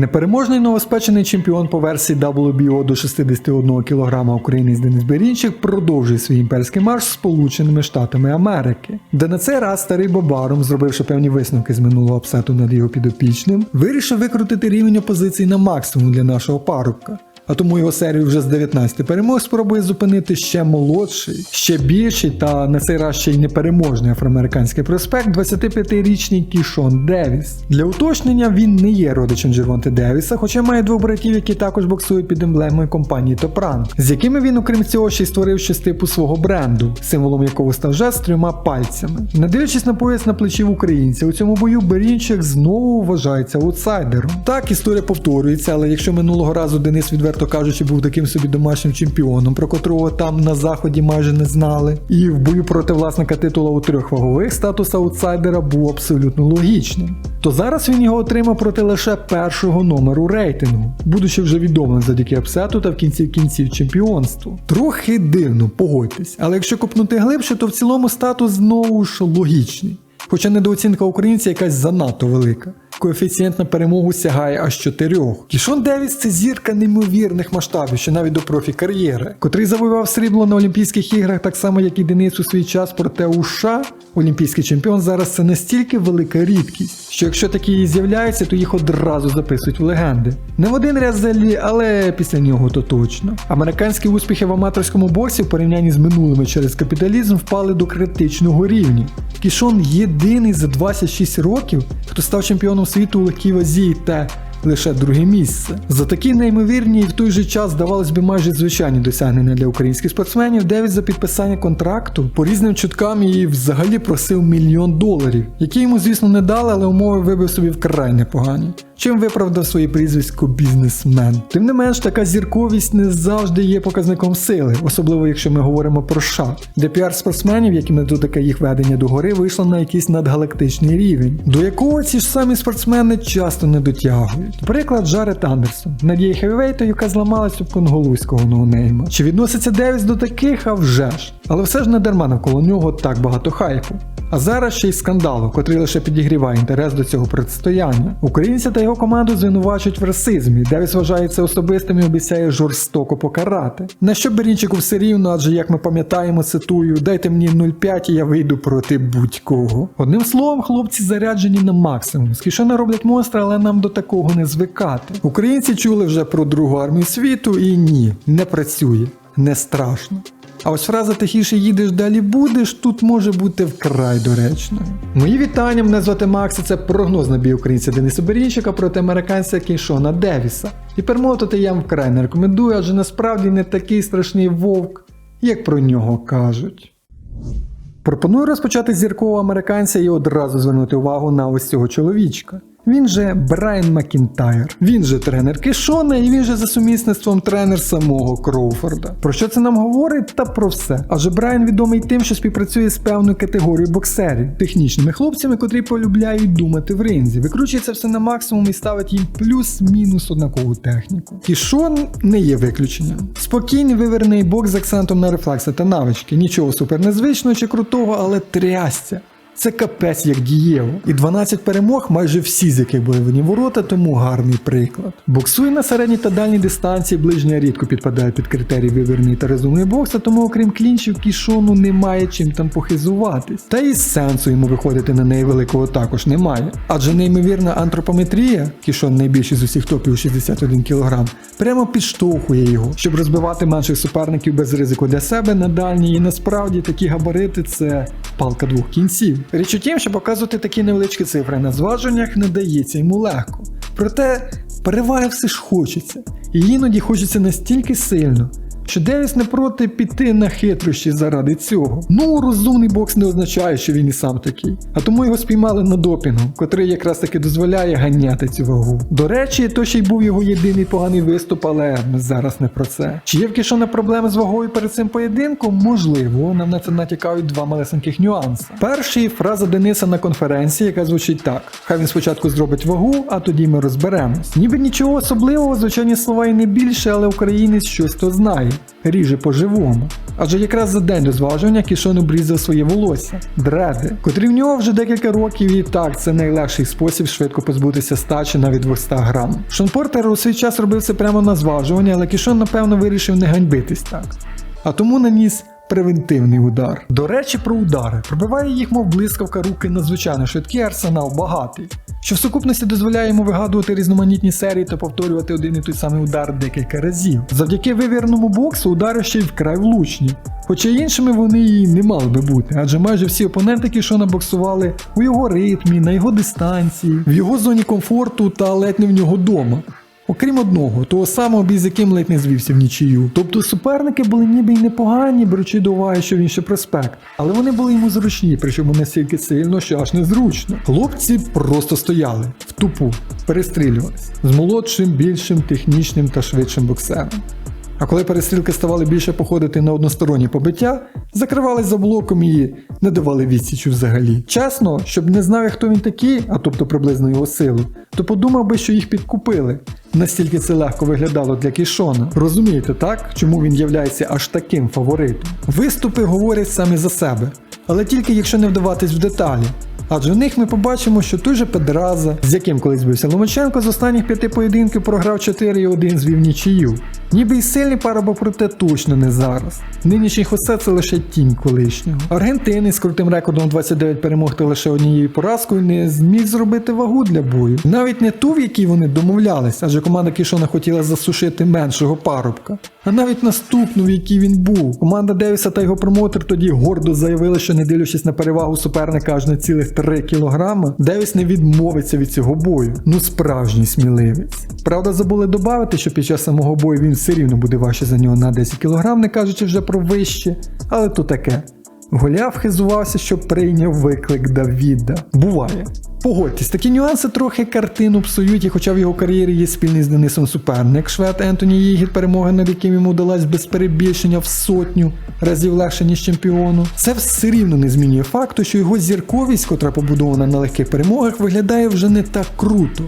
Непереможний новоспечений чемпіон по версії WBO до 61 кг українець Денис Берінчик продовжує свій імперський марш Сполученими Штатами Америки, де на цей раз старий Бобаром, зробивши певні висновки з минулого апсету над його підопічним, вирішив викрутити рівень опозиції на максимум для нашого парубка. А тому його серію вже з 19 перемог спробує зупинити ще молодший, ще більший та на цей раз ще й непереможний афроамериканський проспект 25-річний Кішон Девіс. Для уточнення він не є родичем Джервонте Девіса, хоча має двох братів, які також боксують під емблемою компанії Топран, з якими він, окрім цього, ще й створив щось типу свого бренду, символом якого став жест з трьома пальцями. Не дивлячись на пояс на плечі українця, у цьому бою Берінчик знову вважається аутсайдером. Так, історія повторюється, але якщо минулого разу Денис відверто кажучи був таким собі домашнім чемпіоном, про котрого там на заході майже не знали, і в бою проти власника титула у трьох вагових статус аутсайдера був абсолютно логічним. То зараз він його отримав проти лише першого номеру рейтингу, будучи вже відомим завдяки апсету та в кінці кінців чемпіонству. Трохи дивно, погодьтесь, але якщо копнути глибше, то в цілому статус знову ж логічний. Хоча недооцінка українця якась занадто велика. Коефіцієнт на перемогу сягає аж 4. Кішон Девіс це зірка неймовірних масштабів, що навіть до профі кар'єри, котрий завоював срібло на Олімпійських іграх, так само як і Денис у свій час, проте у США олімпійський чемпіон зараз це настільки велика рідкість, що якщо такі і з'являються, то їх одразу записують в легенди. Не в один ряд залі, але після нього то точно. Американські успіхи в аматорському боксі в порівнянні з минулими через капіталізм впали до критичного рівня. Кішон єдиний за 26 років, хто став чемпіоном світу легкій вазі та лише друге місце. За такі неймовірні і в той же час, здавалось би, майже звичайні досягнення для українських спортсменів, Девід за підписання контракту по різним чуткам її взагалі просив мільйон доларів, які йому, звісно, не дали, але умови вибив собі вкрай непогані. Чим виправдав своє прізвисько бізнесмен. Тим не менш, така зірковість не завжди є показником сили, особливо якщо ми говоримо про США, де піар спортсменів, як і методика їх ведення до гори, вийшла на якийсь надгалактичний рівень, до якого ці ж самі спортсмени часто не дотягують. Приклад Джаред Андерсон, надія Хевівейта, яка зламалась об конголузького ноунейма. Чи відноситься Девіс до таких, а вже ж. Але все ж не дарма навколо нього так багато хайпу. А зараз ще й скандалу, котрий лише підігріває інтерес до цього протистояння. Українця та його команду звинувачують в расизмі. Девіс вважає це особистим і обіцяє жорстоко покарати. На що Берінчику все рівно, адже як ми пам'ятаємо, цитую, дайте мені 0,5 і я вийду проти будь-кого. Одним словом, хлопці заряджені на максимум. З кишена роблять монстри, але нам до такого не звикати. Українці чули вже про другу армію світу і ні, не працює, не страшно. А ось фраза тихіше їдеш, далі будеш тут може бути вкрай доречною. Мої вітання, мене звати Макс, і це прогноз на бій українця Дениса Берінчика проти американця Кейшона Девіса. І перемотати я вам вкрай не рекомендую, адже насправді не такий страшний вовк, як про нього кажуть. Пропоную розпочати зіркового американця і одразу звернути увагу на ось цього чоловічка. Він же Брайан Макінтайр. Він же тренер Кишона і він же за сумісництвом тренер самого Кроуфорда. Про що це нам говорить? Та про все. Адже Брайан відомий тим, що співпрацює з певною категорією боксерів, технічними хлопцями, котрі полюбляють думати в ринзі. Викручується все на максимум і ставить їм плюс-мінус однакову техніку. Кішон не є виключенням. Спокійний виверений бокс з акцентом на рефлекси та навички. Нічого супернезвичного чи крутого, але трясця. Це капець як дієво. І 12 перемог, майже всі з яких були в ворота, тому гарний приклад. Боксує на середній та дальній дистанції, ближня рідко підпадає під критерій виверений та розумний бокса, тому окрім клінчів кішону немає чим там похизуватись. Та і сенсу йому виходити на неї великого також немає. Адже неймовірна антропометрія, кішон найбільший з усіх топів 61 кг, прямо підштовхує його, щоб розбивати менших суперників без ризику для себе на дальній. І насправді такі габарити це палка двох кінців. Річ у тім, що показувати такі невеличкі цифри на зваженнях не дається йому легко. Проте переваги все ж хочеться. І іноді хочеться настільки сильно, що Девіс не проти піти на хитрощі заради цього. Ну, розумний бокс не означає, що він і сам такий. А тому його спіймали на допінгу, котрий якраз таки дозволяє ганяти цю вагу. До речі, то ще й був його єдиний поганий виступ, але зараз не про це. Чи є в Кішона проблеми з вагою перед цим поєдинком? Можливо, нам на це натякають два малесеньких нюанси. Перший фраза Дениса на конференції, яка звучить так: хай він спочатку зробить вагу, а тоді ми розберемось. Ніби нічого особливого, звичайні слова і не більше, але українець щось то знає. Ідею. Ріже по-живому. Адже якраз за день до зважування Кішон обрізав своє волосся, дреди, котрі в нього вже декілька років і так це найлегший спосіб швидко позбутися стачі навіть 200 грам. Шон Портер у свій час робив це прямо на зважування, але Кішон напевно вирішив не ганьбитись так. А тому наніс превентивний удар. До речі, про удари. Пробиває їх, мов блискавка руки надзвичайно швидкий арсенал багатий, що в сукупності дозволяє йому вигадувати різноманітні серії та повторювати один і той самий удар декілька разів. Завдяки вивірному боксу удари ще й вкрай влучні. Хоча іншими вони і не мали би бути, адже майже всі опоненти Кішона боксували у його ритмі, на його дистанції, в його зоні комфорту та ледь не в нього дома. Окрім одного, того самого, бій з яким ледь не звівся в нічию. Тобто суперники були ніби й непогані, беручи до уваги, що він ще проспект, але вони були йому зручні, причому настільки сильно, що аж незручно. Хлопці просто стояли в тупу, перестрілювались з молодшим, більшим, технічним та швидшим боксером. А коли перестрілки ставали більше походити на односторонні побиття, закривались за блоком і не давали відсічу взагалі. Чесно, щоб не знав, хто він такий, а тобто приблизно його силу, то подумав би, що їх підкупили. Настільки це легко виглядало для Кішона. Розумієте, так? Чому він являється аж таким фаворитом? Виступи говорять самі за себе, але тільки якщо не вдаватись в деталі. Адже в них ми побачимо, що той же Педраза, з яким колись бився Ломаченко, з останніх п'яти поєдинків програв 4 і 1 звів нічию. Ніби й сильний парубок, проте точно не зараз. Нинішній Хосе це лише тінь колишнього. Аргентини з крутим рекордом 29 перемог та лише однією поразкою не зміг зробити вагу для бою. Навіть не ту, в якій вони домовлялись, адже команда Кішона хотіла засушити меншого парубка. А навіть наступну, в якій він був. Команда Девіса та його промоутер тоді гордо заявили, що не дивлячись на перевагу суперника аж на цілих 3 кілограми, Девіс не відмовиться від цього бою. Ну справжній сміливець. Правда, забули додати, що під час самого бою він все рівно буде важче за нього на 10 кг, не кажучи вже про вище, але то таке. Голіаф хизувався, що прийняв виклик Давіда. Буває. Погодьтесь, такі нюанси трохи картину псують, і хоча в його кар'єрі є спільний з Денисом суперник, швед Ентоні Єгір, перемога над яким йому вдалась без перебільшення в сотню разів легше, ніж чемпіону. Це все рівно не змінює факту, що його зірковість, котра побудована на легких перемогах, виглядає вже не так круто.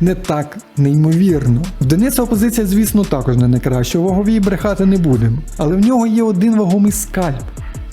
Не так неймовірно. В Дениса опозиція, звісно, також не найкраща, ваговій брехати не будемо. Але в нього є один вагомий скальп.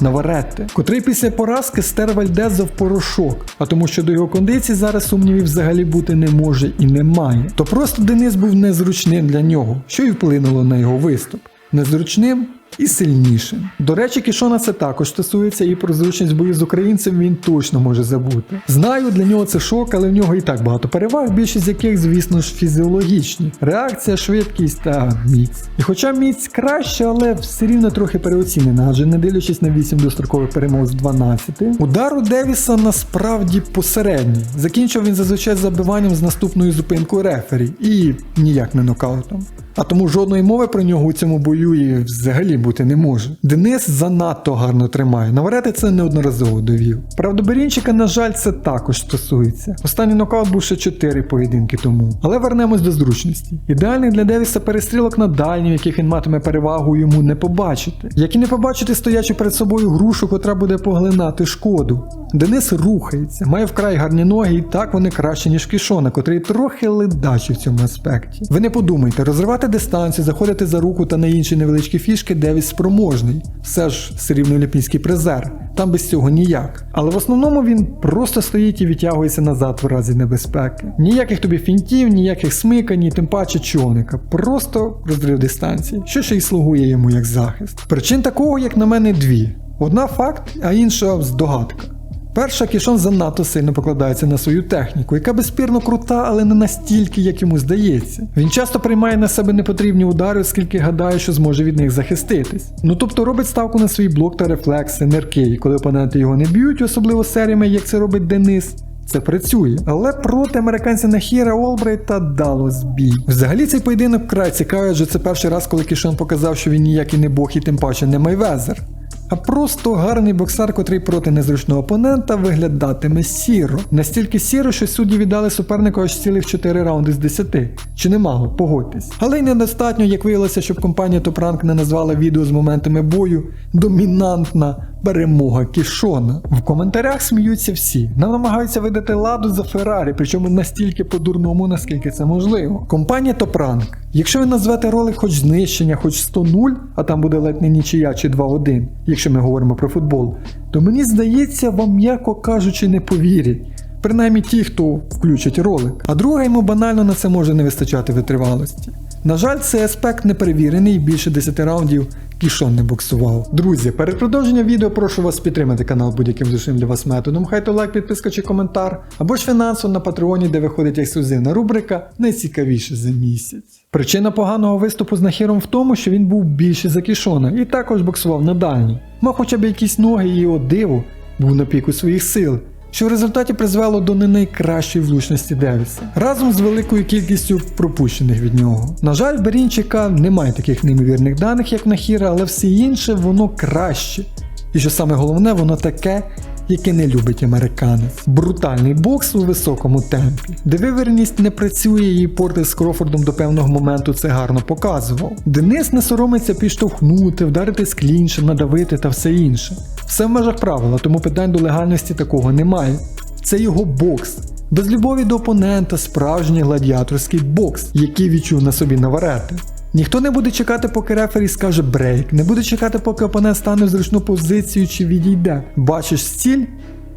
Наваретте, котрий після поразки стер Вальдеза в порошок, а тому що до його кондиції зараз сумнівів взагалі бути не може і немає. То просто Денис був незручним для нього, що й вплинуло на його виступ. Незручним і сильнішим. До речі, Кішона це також стосується і про зручність бою з українцем він точно може забути. Знаю, для нього це шок, але в нього і так багато переваг, більшість з яких, звісно ж, фізіологічні. Реакція, швидкість та міць. І хоча міць краще, але все рівно трохи переоцінена, адже не дивлячись на 8 дострокових перемог з 12, удар у Девіса насправді посередній. Закінчив він зазвичай забиванням з наступною зупинкою рефері і ніяк не нокаутом. А тому жодної мови про нього у цьому бою і взагалі бути не може. Денис занадто гарно тримає. Наварети це неодноразово довів. Правда, Берінчика, на жаль, це також стосується. Останній нокаут був ще 4 поєдинки тому. Але вернемось до зручності. Ідеальний для Девіса перестрілок на дальній, яких він матиме перевагу, йому не побачити. Як і не побачити стоячи перед собою грушу, котра буде поглинати шкоду. Денис рухається, має вкрай гарні ноги, і так вони краще, ніж Кішона, котрий трохи ледачий в цьому аспекті. Ви не подумайте, розривати дистанцію, заходити за руку та на інші невеличкі фішки Девіс спроможний. Все ж срібний олімпійський призер. Там без цього ніяк. Але в основному він просто стоїть і відтягується назад в разі небезпеки. Ніяких тобі фінтів, ніяких смикань, тим паче човника. Просто розрив дистанції, що ще й слугує йому як захист. Причин такого, як на мене, дві: одна факт, а інша здогадка. Перша Кішон занадто сильно покладається на свою техніку, яка безспірно крута, але не настільки, як йому здається. Він часто приймає на себе непотрібні удари, оскільки гадає, що зможе від них захиститись. Ну тобто робить ставку на свій блок та рефлекси, нерки, і коли опоненти його не б'ють, особливо серіями, як це робить Денис. Це працює, але проти американця Нахіра Олбрейта дало збій. Взагалі цей поєдинок край цікавий, адже це перший раз, коли Кішон показав, що він ніякий не бог і тим паче не майвезер а просто гарний боксар, котрий проти незручного опонента виглядатиме сіро. Настільки сіро, що судді віддали супернику аж цілих 4 раунди з 10. Чи немало, погодьтесь. Але й недостатньо, як виявилося, щоб компанія Топранк не назвала відео з моментами бою домінантна Перемога Кішона. В коментарях сміються всі. Нам намагаються видати ладу за Феррарі, причому настільки по-дурному, наскільки це можливо. Компанія Топранк. Якщо ви назвете ролик хоч знищення, хоч 100-0, а там буде ледь не нічия чи 2-1, якщо ми говоримо про футбол, то мені здається, вам м'яко кажучи, не повірять. Принаймні ті, хто включить ролик. А друга йому банально на це може не вистачати витривалості. На жаль, цей аспект не перевірений і більше 10 раундів кішон не боксував. Друзі, перед продовженням відео прошу вас підтримати канал будь-яким зручним для вас методом. Хай то лайк, підписка чи коментар, або ж фінансово на патреоні, де виходить ексклюзивна рубрика Найцікавіше за місяць. Причина поганого виступу з Нахіром в тому, що він був більше за кішона і також боксував на дальній. Мав хоча б якісь ноги і о диво був на піку своїх сил що в результаті призвело до не найкращої влучності Девіса, разом з великою кількістю пропущених від нього. На жаль, Берінчика немає таких неймовірних даних, як Нахіра, але все інше воно краще. І що саме головне, воно таке, яке не любить американець. Брутальний бокс у високому темпі, де вивереність не працює і порти з Крофордом до певного моменту це гарно показував. Денис не соромиться підштовхнути, вдарити з клінчем, надавити та все інше. Все в межах правила, тому питань до легальності такого немає. Це його бокс. Без любові до опонента, справжній гладіаторський бокс, який відчув на собі наварети. Ніхто не буде чекати, поки рефері скаже брейк, не буде чекати, поки опонент стане в зручну позицію чи відійде. Бачиш ціль?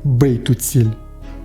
Бий ту ціль.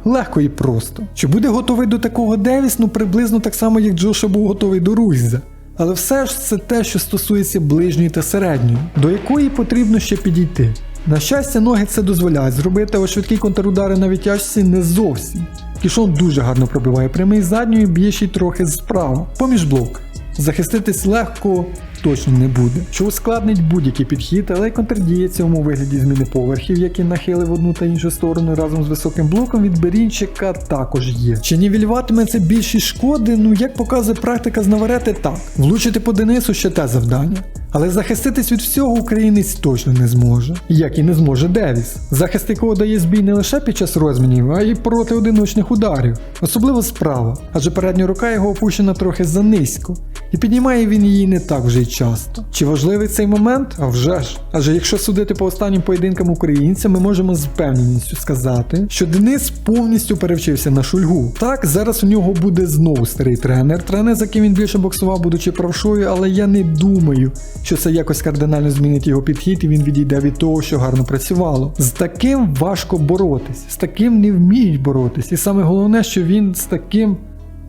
Легко і просто. Чи буде готовий до такого Девіс? Ну приблизно так само, як Джоша був готовий до Руйза. Але все ж це те, що стосується ближньої та середньої, до якої потрібно ще підійти. На щастя, ноги це дозволяють зробити, а швидкі контрудари на відтяжці не зовсім. Кішон дуже гарно пробиває прямий задньою, б'є ще й трохи справа, поміж блок. Захиститись легко точно не буде, що ускладнить будь-який підхід, але й контрдіє цьому вигляді зміни поверхів, які нахили в одну та іншу сторону разом з високим блоком від Берінчика також є. Чи нівелюватиме це більшість шкоди? Ну як показує практика з Наварети, так. Влучити по Денису ще те завдання. Але захиститись від всього українець точно не зможе, як і не зможе Девіс, захист якого дає збій не лише під час розмінів, а й проти одиночних ударів, особливо справа, адже передня рука його опущена трохи занизько, і піднімає він її не так вже й часто. Чи важливий цей момент? А вже ж. Адже якщо судити по останнім поєдинкам українця, ми можемо з впевненістю сказати, що Денис повністю перевчився на шульгу. Так, зараз у нього буде знову старий тренер, тренер, з яким він більше боксував, будучи правшою, але я не думаю що це якось кардинально змінить його підхід, і він відійде від того, що гарно працювало. З таким важко боротись, з таким не вміють боротись. І саме головне, що він з таким.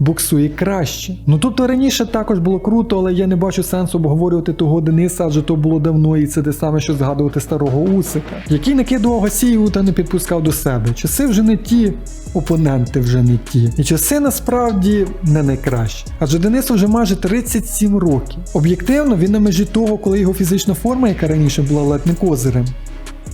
Боксує краще. Ну тобто раніше також було круто, але я не бачу сенсу обговорювати того Дениса, адже то було давно, і це те саме, що згадувати старого Усика, який накидував Гасієву та не підпускав до себе. Часи вже не ті, опоненти вже не ті. І часи насправді не найкращі. Адже Денису вже майже 37 років. Об'єктивно, він на межі того, коли його фізична форма, яка раніше була ледь не козирем,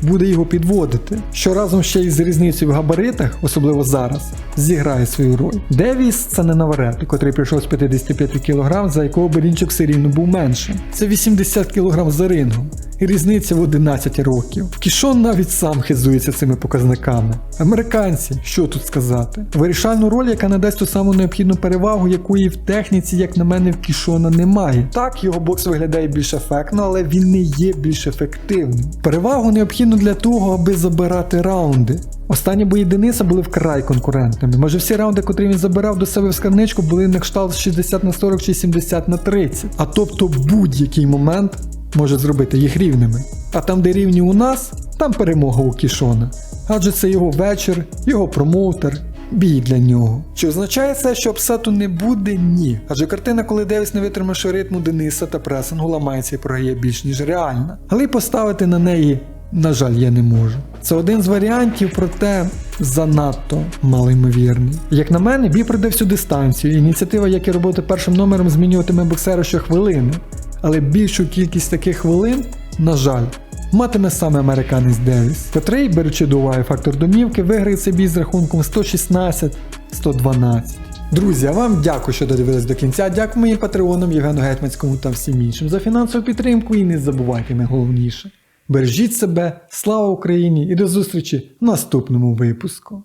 буде його підводити, що разом ще й з різницею в габаритах, особливо зараз, зіграє свою роль. Девіс це не Наварет, котрий прийшов з 55 кг, за якого Берінчик все рівно був меншим. Це 80 кг за рингом. І різниця в 11 років. Кішон навіть сам хизується цими показниками. Американці, що тут сказати? Вирішальну роль, яка надасть ту саму необхідну перевагу, якої в техніці, як на мене, в Кішона немає. Так, його бокс виглядає більш ефектно, але він не є більш ефективним. Перевагу необхідно для того, аби забирати раунди. Останні бої Дениса були вкрай конкурентними. Майже всі раунди, котрі він забирав до себе в скарничку, були на кшталт 60 на 40 чи 70 на 30. А тобто будь-який момент може зробити їх рівними. А там, де рівні у нас, там перемога у Кішона. Адже це його вечір, його промоутер, бій для нього. Чи означає це, що апсету не буде? Ні. Адже картина, коли Девіс не витримавши ритму Дениса та пресингу, ламається і програє більш ніж реальна. Але й поставити на неї, на жаль, я не можу. Це один з варіантів, проте занадто малоймовірний. Як на мене, бій пройде всю дистанцію. Ініціатива, як і роботи першим номером, змінюватиме боксера щохвилини. Але більшу кількість таких хвилин, на жаль, матиме саме американець Девіс, котрий, беручи до уваги фактор домівки, виграє цей бій з рахунком 116-112. Друзі, а вам дякую, що додивились до кінця. Дякую моїм патреонам Євгену Гетьманському та всім іншим за фінансову підтримку і не забувайте найголовніше. Бережіть себе, слава Україні і до зустрічі в наступному випуску.